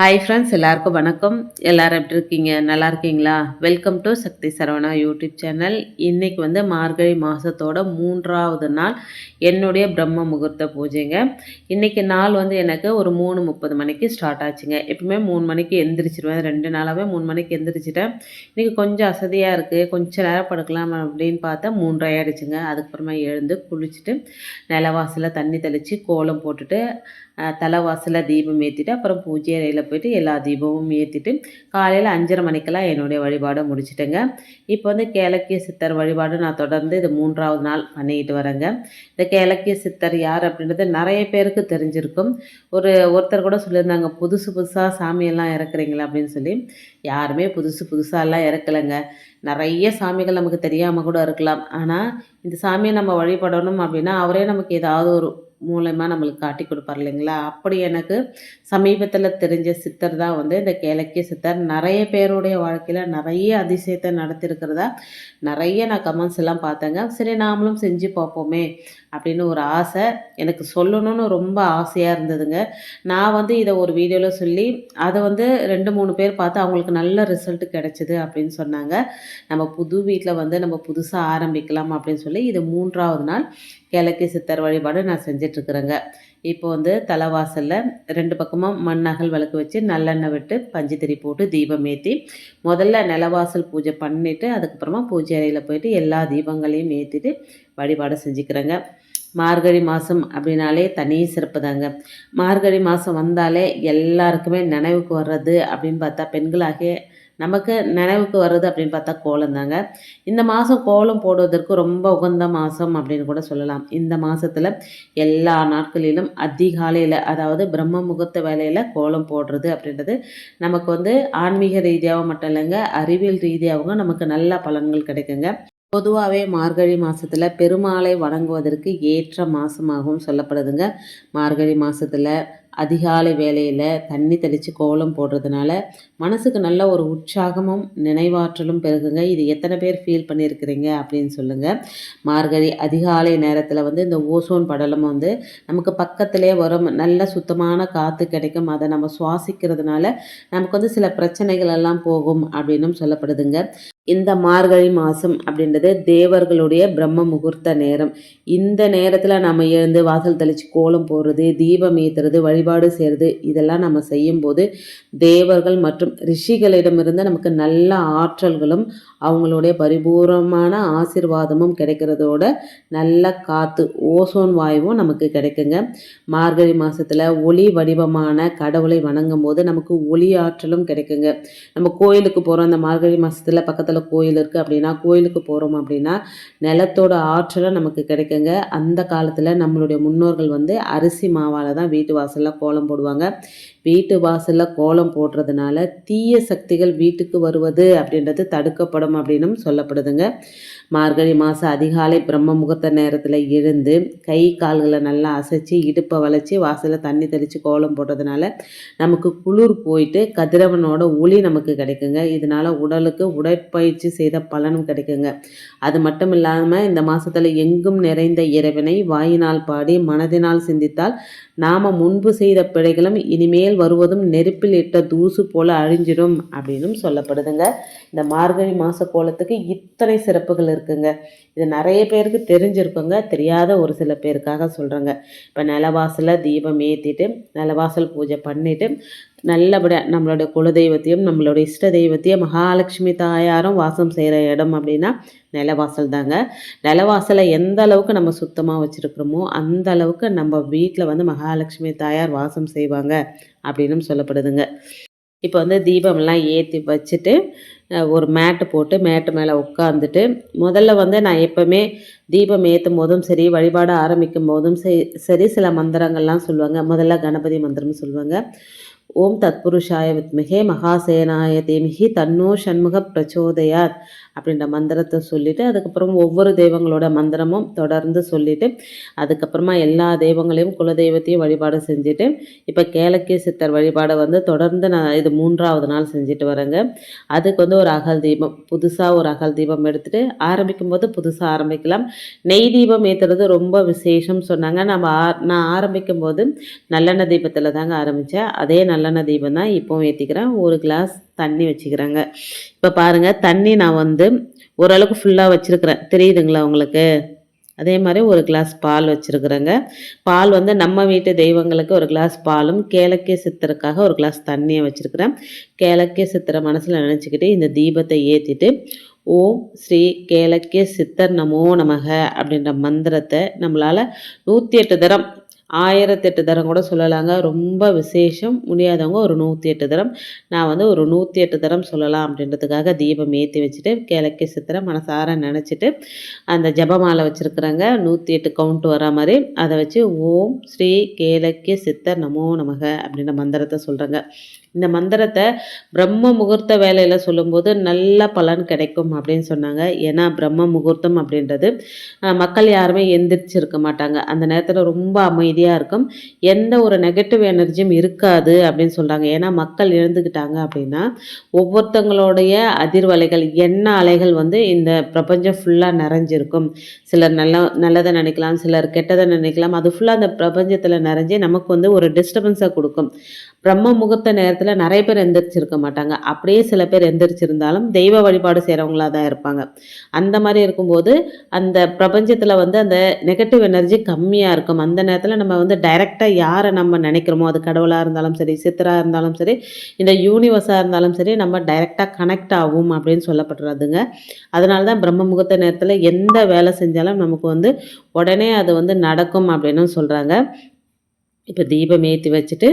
Hi friends எல்லாருக்கும் வணக்கம். எல்லாரும் எப்படி இருக்கீங்க? நல்லா இருக்கீங்களா? Welcome to Sakthi Saravana YouTube channel இன்றைக்கி வந்து மார்கழி மாதத்தோட மூன்றாவது நாள் என்னுடைய பிரம்ம முகூர்த்த பூஜைங்க. இன்றைக்கி நாள் வந்து எனக்கு ஒரு மூணு முப்பது மணிக்கு ஸ்டார்ட் ஆச்சுங்க. எப்பவுமே மூணு மணிக்கு எந்திரிச்சிருவேன். ரெண்டு நாளாகவே மூணு மணிக்கு எந்திரிச்சிட்டேன். இன்றைக்கி கொஞ்சம் அசதியாக இருக்குது கொஞ்சம் நேரம் படுக்கலாம் அப்படின்னு பார்த்தா மூன்றரை ஆயிடுச்சுங்க. அதுக்கப்புறமா எழுந்து குளிச்சுட்டு நிலவாசலில் தண்ணி தெளித்து கோலம் போட்டுட்டு தலைவாசலில் தீபம் ஏற்றிட்டு அப்புறம் பூஜை அறையில் போயிட்டு எல்லா தீபமும் ஏற்றிட்டு காலையில் அஞ்சரை மணிக்கெல்லாம் என்னுடைய வழிபாடை முடிச்சிட்டேங்க இப்போ வந்து கேலக்கிய சித்தர் வழிபாடு நான் தொடர்ந்து இது மூன்றாவது நாள் பண்ணிக்கிட்டு வரேங்க இந்த கேலக்கிய சித்தர் யார் அப்படின்றது நிறைய பேருக்கு தெரிஞ்சிருக்கும் ஒரு ஒருத்தர் கூட சொல்லியிருந்தாங்க புதுசு புதுசாக சாமியெல்லாம் இறக்குறீங்களா அப்படின்னு சொல்லி யாருமே புதுசு புதுசாலாம் இறக்கலைங்க நிறைய சாமிகள் நமக்கு தெரியாமல் கூட இருக்கலாம் ஆனால் இந்த சாமியை நம்ம வழிபடணும் அப்படின்னா அவரே நமக்கு ஏதாவது ஒரு மூலயமா நம்மளுக்கு காட்டி கொடுப்பார் இல்லைங்களா? அப்படி எனக்கு சமீபத்தில் தெரிஞ்ச சித்தர் தான் வந்து இந்த கேளக்கிய சித்தர். நிறைய பேருடைய வாழ்க்கையில் நிறைய அதிசயத்தை நடத்திருக்கிறதா நிறைய நான் கமெண்ட்ஸ் எல்லாம் பார்த்தேங்க. சரி நாமளும் செஞ்சு பார்ப்போமே. அப்படின்னு ஒரு ஆசை. எனக்கு சொல்லணும்னு ரொம்ப ஆசையாக இருந்ததுங்க. நான் வந்து இதை ஒரு வீடியோவில் சொல்லி அதை வந்து ரெண்டு மூணு பேர் பார்த்து அவங்களுக்கு நல்ல ரிசல்ட் கிடச்சிது அப்படின்னு சொன்னாங்க. நம்ம புது வீட்டில் வந்து நம்ம புதுசாக ஆரம்பிக்கலாம் அப்படின்னு சொல்லி இது மூன்றாவது நாள் கிழக்கு சித்தர் வழிபாடு நான் செஞ்சிட்ருக்குறேங்க இப்போ வந்து தலைவாசலில் ரெண்டு பக்கமும் மண் அகல் விளக்கு வச்சு நல்லெண்ணெய் விட்டு பஞ்சு போட்டு தீபம் ஏற்றி முதல்ல நிலவாசல் பூஜை பண்ணிவிட்டு அதுக்கப்புறமா பூஜை அறையில் போயிட்டு எல்லா தீபங்களையும் ஏற்றிட்டு வழிபாடு செஞ்சுக்கிறேங்க. மார்கழி மாதம் அப்படின்னாலே தனி சிறப்பு தாங்க. மார்கழி மாதம் வந்தாலே எல்லாருக்குமே நினைவுக்கு வர்றது அப்படின்னு பார்த்தா பெண்களாகிய நமக்கு நினைவுக்கு வருது அப்படின்னு பார்த்தா கோலம் தாங்க. இந்த மாதம் கோலம் போடுவதற்கு ரொம்ப உகந்த மாதம் அப்படின்னு கூட சொல்லலாம். இந்த மாதத்தில் எல்லா நாட்களிலும் அதிகாலையில் அதாவது பிரம்ம முகூர்த்த வேலையில் கோலம் போடுறது அப்படின்றது நமக்கு வந்து ஆன்மீக ரீதியாகவும் மட்டும் இல்லைங்க அறிவியல் ரீதியாகவும் நமக்கு நல்ல பலன்கள் கிடைக்குங்க. பொதுவாகவே மார்கழி மாதத்தில் பெருமாளை வணங்குவதற்கு ஏற்ற மாதமாகவும் சொல்லப்படுதுங்க. மார்கழி மாதத்தில் அதிகாலை வேலையில் தண்ணி தெளித்து கோலம் போடுறதுனால மனசுக்கு நல்ல ஒரு உற்சாகமும் நினைவாற்றலும் பெருகுங்க. இது எத்தனை பேர் ஃபீல் பண்ணியிருக்கிறீங்க அப்படின்னு சொல்லுங்கள் மார்கழி அதிகாலை நேரத்தில் வந்து இந்த ஓசோன் படலம் வந்து நமக்கு பக்கத்திலே வரும். நல்ல சுத்தமான காற்று கிடைக்கும். அதை நம்ம சுவாசிக்கிறதுனால நமக்கு வந்து சில பிரச்சனைகள் எல்லாம் போகும் அப்படின்னும் சொல்லப்படுதுங்க. இந்த மார்கழி மாதம் அப்படின்றது தேவர்களுடைய பிரம்ம முகூர்த்த நேரம். இந்த நேரத்தில் நம்ம எழுந்து வாசல் தெளித்து கோலம் போடுறது தீபம் ஏற்றுறது வழிபாடு செய்கிறது இதெல்லாம் நம்ம செய்யும்போது தேவர்கள் மற்றும் ரிஷிகளிடமிருந்து நமக்கு நல்ல ஆற்றல்களும் அவங்களுடைய பரிபூர்ணமான ஆசிர்வாதமும் கிடைக்கிறதோட நல்ல காற்று ஓசோன் வாயுவும் நமக்கு கிடைக்குங்க. மார்கழி மாதத்தில் ஒளி வடிவமான கடவுளை வணங்கும் போது நமக்கு ஒளி ஆற்றலும் கிடைக்குங்க. நம்ம கோயிலுக்கு போகிறோம் அந்த மார்கழி மாதத்தில் பக்கத்தில் பக்கத்தில் கோயில் இருக்குது அப்படின்னா கோயிலுக்கு போகிறோம் அப்படின்னா நிலத்தோட ஆற்றலும் நமக்கு கிடைக்குங்க. அந்த காலத்தில் நம்மளுடைய முன்னோர்கள் வந்து அரிசி மாவால் தான் வீட்டு வாசலில் கோலம் போடுவாங்க. வீட்டு வாசலில் கோலம் போடுறதுனால தீய சக்திகள் வீட்டுக்கு வருவது அப்படின்றது தடுக்கப்படும் அப்படின்னும் சொல்லப்படுதுங்க. மார்கழி மாதம் அதிகாலை பிரம்ம முகூர்த்த நேரத்தில் எழுந்து கை கால்களை நல்லா அசைச்சு இடுப்பை வளைச்சி வாசலில் தண்ணி தெளித்து கோலம் போடுறதுனால நமக்கு குளிர் போயிட்டு கதிரவனோட ஒளி நமக்கு கிடைக்குங்க. இதனால் உடலுக்கு உடற்பயிற்சி செய்த பலனும் கிடைக்குங்க. அது மட்டும் இல்லாமல் இந்த மாதத்தில் எங்கும் நிறைந்த இறைவனை வாயினால் பாடி மனதினால் சிந்தித்தால் நாம் முன்பு செய்த பிழைகளும் இனிமேல் வருவதும் நெருப்பில் இட்ட தூசு போல அழிஞ்சிடும் அப்படின்னும் சொல்லப்படுதுங்க. இந்த மார்கழி மாத கோலத்துக்கு இத்தனை சிறப்புகள் இருக்குங்க. இது நிறைய பேருக்கு தெரிஞ்சிருக்குங்க. தெரியாத ஒரு சில பேருக்காக சொல்கிறேங்க இப்போ நிலவாசலில் தீபம் ஏற்றிட்டு நிலவாசல் பூஜை பண்ணிவிட்டு நல்லபடியாக நம்மளுடைய குலதெய்வத்தையும் நம்மளுடைய இஷ்ட தெய்வத்தையும் மகாலட்சுமி தாயாரும் வாசம் செய்கிற இடம் அப்படின்னா நிலவாசல் தாங்க. நிலவாசலை எந்த அளவுக்கு நம்ம சுத்தமாக வச்சுருக்குறோமோ அந்த அளவுக்கு நம்ம வீட்டில் வந்து மகாலட்சுமி தாயார் வாசம் செய்வாங்க அப்படின்னு சொல்லப்படுதுங்க. இப்போ வந்து தீபம்லாம் ஏற்றி வச்சுட்டு ஒரு மேட்டு போட்டு மேட்டு மேலே உட்காந்துட்டு முதல்ல வந்து நான் எப்போவுமே தீபம் ஏற்றும் போதும் சரி வழிபாடு ஆரம்பிக்கும் போதும் சரி சரி சில மந்திரங்கள்லாம் சொல்லுவாங்க. முதல்ல கணபதி மந்திரம் சொல்லுவாங்க. ஓம் தத்புருஷாய வித்மிகே மகாசேனாய தேமிகி தன்னோ சண்முக பிரச்சோதயாத். அப்படின்ற மந்திரத்தை சொல்லிவிட்டு அதுக்கப்புறம் ஒவ்வொரு தெய்வங்களோட மந்திரமும் தொடர்ந்து சொல்லிவிட்டு அதுக்கப்புறமா எல்லா தெய்வங்களையும் குலதெய்வத்தையும் வழிபாடு செஞ்சுட்டு இப்போ கேளக்கிய சித்தர் வழிபாடை வந்து தொடர்ந்து நான் இது மூன்றாவது நாள் செஞ்சுட்டு வரேங்க. அதுக்கு வந்து ஒரு அகல் தீபம் புதுசாக ஒரு அகல் தீபம் எடுத்துகிட்டு ஆரம்பிக்கும் போது புதுசாக ஆரம்பிக்கலாம். நெய் தீபம் ஏற்றுறது ரொம்ப விசேஷம் சொன்னாங்க. நம்ம ஆ நான் ஆரம்பிக்கும் போது நல்லெண்ணெய் தீபத்தில் தாங்க ஆரம்பித்தேன் அதே நல்லெண்ணெய் தீபம் தான் இப்போவும் ஏற்றிக்கிறேன் ஒரு கிளாஸ் தண்ணி வச்சுக்கிறேங்க. இப்போ பாருங்கள் தண்ணி நான் வந்து ஓரளவுக்கு ஃபுல்லாக வச்சுருக்கிறேன். தெரியுதுங்களா உங்களுக்கு? அதே மாதிரி ஒரு கிளாஸ் பால் வச்சுருக்குறேங்க. பால் வந்து நம்ம வீட்டு தெய்வங்களுக்கு ஒரு கிளாஸ் பாலும் கேளக்கிய சித்தருக்காக ஒரு கிளாஸ் தண்ணியை வச்சுருக்கிறேன். கேளக்கிய சித்தரை மனசில் நினச்சிக்கிட்டு இந்த தீபத்தை ஏற்றிட்டு ஓம் ஸ்ரீ கேளக்கிய சித்தர் நமோ நமக அப்படின்ற மந்திரத்தை நம்மளால் நூற்றி எட்டு தரம் ஆயிரத்தெட்டு தரம் கூட சொல்லலாங்க. ரொம்ப விசேஷம். முடியாதவங்க ஒரு நூற்றி எட்டு தரம். நான் வந்து ஒரு நூற்றி எட்டு தரம் சொல்லலாம் அப்படின்றதுக்காக தீபம் ஏற்றி வச்சுட்டு கிழக்கு சித்திரை மனசார நினச்சிட்டு அந்த ஜபமாலை வச்சுருக்குறாங்க. நூற்றி எட்டு கவுண்ட் வர மாதிரி. அதை வச்சு ஓம் ஸ்ரீ கேலக்கிய சித்தர் நமோ நமக அப்படின்ற மந்திரத்தை சொல்கிறேங்க இந்த மந்திரத்தை பிரம்ம முகூர்த்த வேலையில் சொல்லும்போது நல்ல பலன் கிடைக்கும் அப்படின்னு சொன்னாங்க. ஏன்னா பிரம்ம முகூர்த்தம் அப்படின்றது மக்கள் யாருமே எந்திரிச்சிருக்க மாட்டாங்க. அந்த நேரத்தில் ரொம்ப அமைதியாக இருக்கும். எந்த ஒரு நெகட்டிவ் எனர்ஜியும் இருக்காது அப்படின்னு சொல்கிறாங்க ஏன்னா மக்கள் எழுந்துக்கிட்டாங்க அப்படின்னா ஒவ்வொருத்தங்களுடைய அதிர்வலைகள் என்ன அலைகள் வந்து இந்த பிரபஞ்சம் ஃபுல்லாக நிறைஞ்சிருக்கும். சிலர் நல்ல நல்லதை நினைக்கலாம் சிலர் கெட்டதை நினைக்கலாம். அது ஃபுல்லாக அந்த பிரபஞ்சத்தில் நிறைஞ்சு நமக்கு வந்து ஒரு டிஸ்டர்பன்ஸை கொடுக்கும். பிரம்ம முகூர்த்த நேரத்தில் நிறைய பேர் எந்திரிச்சிருக்க மாட்டாங்க. அப்படியே சில பேர் எந்திரிச்சிருந்தாலும் தெய்வ வழிபாடு செய்கிறவங்களாக தான் இருப்பாங்க. அந்த மாதிரி இருக்கும்போது அந்த பிரபஞ்சத்தில் வந்து அந்த நெகட்டிவ் எனர்ஜி கம்மியாக இருக்கும். அந்த நேரத்தில் நம்ம வந்து டைரெக்டாக யாரை நம்ம நினைக்கிறோமோ அது கடவுளாக இருந்தாலும் சரி சித்தராக இருந்தாலும் சரி இந்த யூனிவர்ஸாக இருந்தாலும் சரி நம்ம டைரெக்டாக கனெக்ட் ஆகும் அப்படின்னு சொல்லப்படுறதுங்க. அதனால தான் பிரம்ம முகூர்த்த நேரத்தில் எந்த வேலை செஞ்சாலும் நமக்கு வந்து உடனே அது வந்து நடக்கும் அப்படின்னு சொல்கிறாங்க இப்போ தீபம் ஏற்றி வச்சுட்டு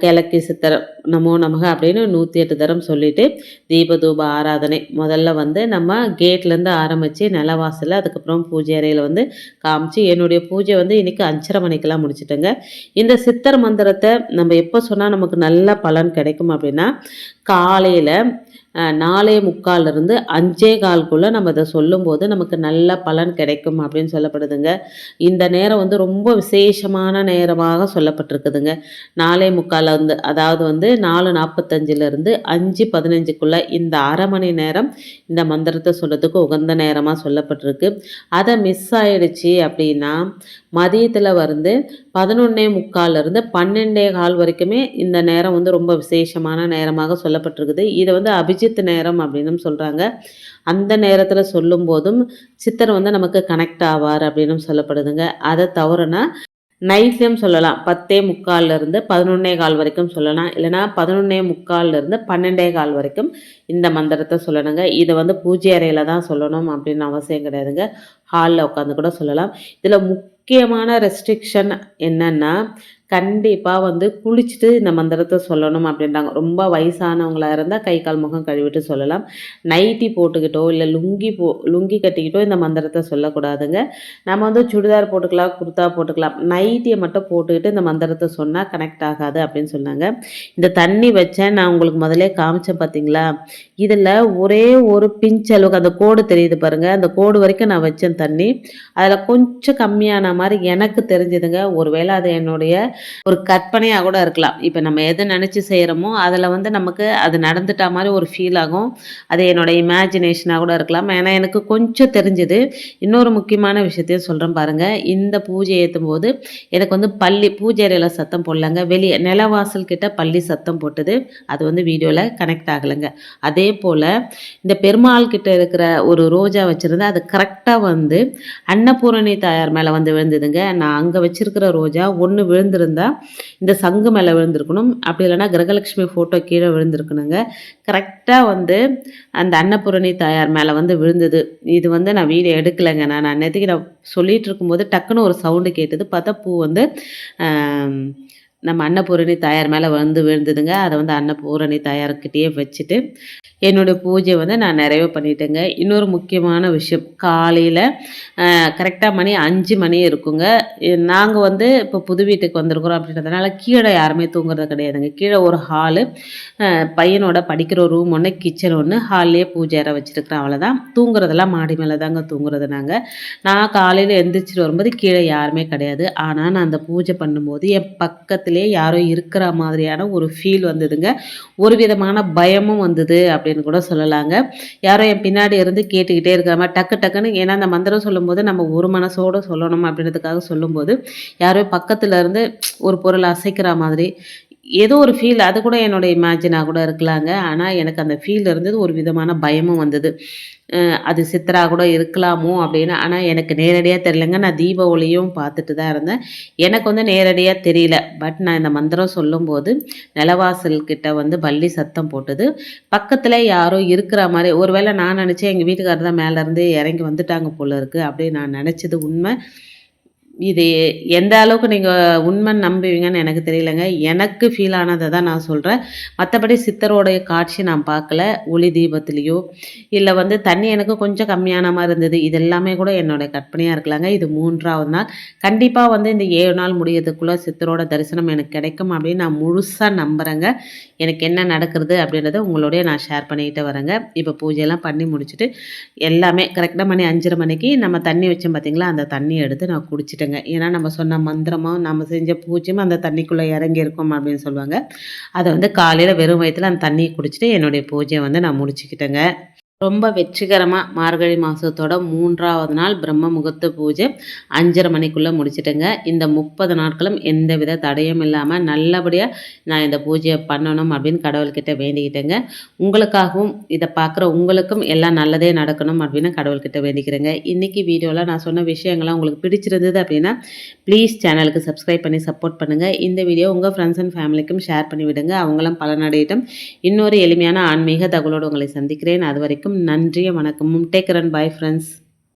கிழக்கு சித்தரம் நமோ நமக அப்படின்னு நூற்றி எட்டு தரம் சொல்லிவிட்டு தீப தூப ஆராதனை முதல்ல வந்து நம்ம கேட்லேருந்து ஆரம்பித்து நிலவாசலில் அதுக்கப்புறம் பூஜை அறையில் வந்து காமிச்சு என்னுடைய பூஜை வந்து இன்றைக்கி அஞ்சரை மணிக்கெல்லாம் முடிச்சுட்டேங்க. இந்த சித்தர் மந்திரத்தை நம்ம எப்போ சொன்னால் நமக்கு நல்ல பலன் கிடைக்கும் அப்படின்னா காலையில் நாலே முக்கால்லேருந்து அஞ்சே கால்குள்ளே நம்ம இதை சொல்லும்போது நமக்கு நல்ல பலன் கிடைக்கும் அப்படின்னு சொல்லப்படுதுங்க. இந்த நேரம் வந்து ரொம்ப விசேஷமான நேரமாக சொல்லப்பட்டிருக்குதுங்க. நாலே முக்கால் வந்து அதாவது வந்து நாலு நாற்பத்தஞ்சிலேருந்து அஞ்சு பதினஞ்சுக்குள்ளே இந்த அரை மணி நேரம் இந்த மந்திரத்தை சொல்கிறதுக்கு உகந்த நேரமாக சொல்லப்பட்டிருக்கு. அதை மிஸ் ஆயிடுச்சு அப்படின்னா மதியத்தில் வந்து பதினொன்னே முக்கால்லேருந்து பன்னெண்டே கால் வரைக்குமே இந்த நேரம் வந்து ரொம்ப விசேஷமான நேரமாக சொல்லப்பட்டிருக்குது. இதை வந்து அபிஜித் நேரம் அப்படின்னு சொல்கிறாங்க அந்த நேரத்தில் சொல்லும்போதும் சித்தர் வந்து நமக்கு கனெக்ட் ஆவார் அப்படின்னு சொல்லப்படுதுங்க. அதை தவிரனா நைட்லேயும் சொல்லலாம். பத்தே முக்கால்லேருந்து பதினொன்னே கால் வரைக்கும் சொல்லலாம். இல்லைனா பதினொன்னே முக்கால்லேருந்து பன்னெண்டே கால் வரைக்கும் இந்த மந்திரத்தை சொல்லணுங்க. இதை வந்து பூஜை அறையில் தான் சொல்லணும் அப்படின்னு அவசியம் கிடையாதுங்க. ஹாலில் உட்காந்து கூட சொல்லலாம். இதில் முக்கியமான ரெஸ்ட்ரிக்ஷன் என்னென்னா கண்டிப்பாக வந்து குளிச்சுட்டு இந்த மந்திரத்தை சொல்லணும் அப்படின்றாங்க. ரொம்ப வயசானவங்களாக இருந்தால் கை கால் முகம் கழுவிட்டு சொல்லலாம். நைட்டி போட்டுக்கிட்டோ இல்லை லுங்கி போ லுங்கி கட்டிக்கிட்டோ இந்த மந்திரத்தை சொல்லக்கூடாதுங்க. நம்ம வந்து சுடிதார் போட்டுக்கலாம் குர்த்தா போட்டுக்கலாம். நைட்டியை மட்டும் போட்டுக்கிட்டு இந்த மந்திரத்தை சொன்னால் கனெக்ட் ஆகாது அப்படின்னு சொன்னாங்க. இந்த தண்ணி வச்சேன் நான் உங்களுக்கு முதலே காமிச்சேன் பார்த்தீங்களா இதில் ஒரே ஒரு பிஞ்ச் அளவுக்கு அந்த கோடு தெரியுது பாருங்கள் அந்த கோடு வரைக்கும் நான் வச்சேன் தண்ணி. அதில் கொஞ்சம் கம்மியான மாதிரி எனக்கு தெரிஞ்சதுங்க. ஒருவேளை அது என்னுடைய ஒரு கற்பனையாக கூட இருக்கலாம். இப்போ நம்ம எதை நினச்சி செய்கிறோமோ அதில் வந்து நமக்கு அது நடந்துட்டா மாதிரி ஒரு ஃபீல் ஆகும். அது என்னோடய இமேஜினேஷனாக கூட இருக்கலாம். ஏன்னா எனக்கு கொஞ்சம் தெரிஞ்சுது. இன்னொரு முக்கியமான விஷயத்தையும் சொல்கிறேன் பாருங்கள் இந்த பூஜை ஏற்றும் போது எனக்கு வந்து பள்ளி பூஜை அறையில் சத்தம் போடலாங்க. வெளியே நிலவாசல் கிட்ட பள்ளி சத்தம் போட்டது. அது வந்து வீடியோவில் கனெக்ட் ஆகலைங்க. அதே போல் இந்த பெருமாள் கிட்ட இருக்கிற ஒரு ரோஜா வச்சுருந்தேன் அது கரெக்டாக வந்து அன்னபூரணி தாயார் மேலே வந்து விழுந்ததுங்க. நான் அங்கே வச்சுருக்கிற ரோஜா ஒன்று விழுந்திருந்தா இந்த சங்கு மேலே விழுந்திருக்கணும். அப்படி இல்லைன்னா கிரகலட்சுமி ஃபோட்டோ கீழே விழுந்திருக்கணுங்க. கரெக்டாக வந்து அந்த அன்னபூரணி தாயார் மேலே வந்து விழுந்தது. இது வந்து நான் வீடியோ எடுக்கலைங்க. நான் அன்னைக்கு நான் சொல்லிகிட்டு இருக்கும்போது டக்குன்னு ஒரு சவுண்டு கேட்டது. பார்த்தா பூ வந்து நம்ம அன்னபூரணி தாயார் மேலே வந்து விழுந்ததுங்க. அதை வந்து அன்னபூரணி தாயார்கிட்டயே வச்சுட்டு என்னுடைய பூஜை வந்து நான் நிறைவு பண்ணிட்டேங்க. இன்னொரு முக்கியமான விஷயம் காலையில் கரெக்டாக மணி அஞ்சு மணி இருக்குங்க. நாங்கள் வந்து இப்போ புது வீட்டுக்கு வந்திருக்கிறோம் அப்படின்றதுனால கீழே யாருமே தூங்குறது கிடையாதுங்க. கீழே ஒரு ஹாலு பையனோட படிக்கிற ரூம் ஒன்று கிச்சன் ஒன்று ஹால்லேயே பூஜை அறை வச்சுருக்கிறேன் அவ்வளோதான் தூங்குறதெல்லாம் மாடி மேலே தாங்க தூங்குறது நாங்கள் நான் காலையில் எந்திரிச்சிட்டு வரும்போது கீழே யாருமே கிடையாது. ஆனால் நான் அந்த பூஜை பண்ணும்போது என் பக்கத்தில் பக்கத்துலேயே யாரோ இருக்கிற மாதிரியான ஒரு ஃபீல் வந்ததுங்க. ஒரு விதமான பயமும் வந்தது அப்படின்னு கூட சொல்லலாங்க. யாரோ என் பின்னாடி இருந்து கேட்டுக்கிட்டே இருக்கிற மாதிரி டக்கு டக்குன்னு ஏன்னா அந்த மந்திரம் சொல்லும்போது நம்ம ஒரு மனசோடு சொல்லணும் அப்படின்றதுக்காக சொல்லும்போது யாரோ பக்கத்தில் இருந்து ஒரு பொருள் அசைக்கிற மாதிரி ஏதோ ஒரு ஃபீல் அது கூட என்னோட இமேஜினாக கூட இருக்கலாங்க. ஆனால் எனக்கு அந்த ஃபீல் இருந்தது ஒரு விதமான பயமும் வந்தது. அது சித்தரா கூட இருக்கலாமோ அப்படின்னு. ஆனால் எனக்கு நேரடியாக தெரியலங்க. நான் தீப ஒளியும் பார்த்துட்டு தான் இருந்தேன். எனக்கு வந்து நேரடியாக தெரியல. பட் நான் இந்த மந்திரம் சொல்லும்போது நிலவாசல்கிட்ட வந்து பள்ளி சத்தம் போட்டது. பக்கத்தில் யாரோ இருக்கிற மாதிரி ஒருவேளை நான் நினச்சேன் எங்கள் வீட்டுக்காரர் தான் மேலேருந்து இறங்கி வந்துட்டாங்க போல இருக்குது அப்படின்னு நான் நினச்சது உண்மை. இது எந்த அளவுக்கு நீங்கள் உண்மை நம்புவீங்கன்னு எனக்கு தெரியலங்க. எனக்கு ஃபீல் ஆனதை தான் நான் சொல்கிறேன் மற்றபடி சித்தரோடைய காட்சி நான் பார்க்கல. ஒளி தீபத்துலேயோ இல்லை வந்து தண்ணி எனக்கு கொஞ்சம் கம்மியான மாதிரி இருந்தது. இது எல்லாமே கூட என்னோடய கற்பனையாக இருக்கலாங்க. இது மூன்றாவது நாள். கண்டிப்பாக வந்து இந்த ஏழு நாள் முடியறதுக்குள்ளே சித்தரோட தரிசனம் எனக்கு கிடைக்கும் அப்படின்னு நான் முழுசாக நம்புகிறேங்க எனக்கு என்ன நடக்கிறது அப்படின்றத உங்களோடய நான் ஷேர் பண்ணிக்கிட்டு வரேங்க. இப்போ பூஜையெல்லாம் பண்ணி முடிச்சுட்டு எல்லாமே கரெக்டாக மணி அஞ்சரை மணிக்கு நம்ம தண்ணி வச்சோம் பார்த்திங்களா அந்த தண்ணி எடுத்து நான் குடிச்சிட்டு வச்சுட்டேங்க ஏன்னா நம்ம சொன்ன மந்திரமும் நம்ம செஞ்ச பூஜையும் அந்த தண்ணிக்குள்ளே இறங்கியிருக்கும் அப்படின்னு சொல்லுவாங்க. அதை வந்து காலையில் வெறும் வயிற்றுல அந்த தண்ணியை குடிச்சிட்டு என்னுடைய பூஜையை வந்து நான் முடிச்சுக்கிட்டேங்க. ரொம்ப வெற்றிகரமாக மார்கழி மாதத்தோட மூன்றாவது நாள் பிரம்ம முகூர்த்த பூஜை. அஞ்சரை மணிக்குள்ளே முடிச்சிட்டேங்க. இந்த முப்பது நாட்களும் எந்த வித தடையும் இல்லாமல் நல்லபடியாக நான் இந்த பூஜையை பண்ணணும் அப்படின்னு கடவுள்கிட்ட வேண்டிக்கிட்டேங்க. உங்களுக்காகவும் இதை பார்க்குற உங்களுக்கும் எல்லாம் நல்லதே நடக்கணும் அப்படின்னு கடவுள்கிட்ட வேண்டிக்கிறேங்க. இன்றைக்கி வீடியோவில் நான் சொன்ன விஷயங்கள்லாம் உங்களுக்கு பிடிச்சிருந்தது அப்படின்னா ப்ளீஸ் சேனலுக்கு சப்ஸ்கிரைப் பண்ணி சப்போர்ட் பண்ணுங்கள் இந்த வீடியோ உங்கள் ஃப்ரெண்ட்ஸ் அண்ட் ஃபேமிலிக்கும் ஷேர் பண்ணி விடுங்க. அவங்களும் பலனடையிட்டும். இன்னொரு எளிமையான ஆன்மீக தகவலோடு உங்களை சந்திக்கிறேன். அது வரைக்கும் நன்றிய வணக்கம் டேக் ரன் பாய் ஃப்ரெண்ட்ஸ்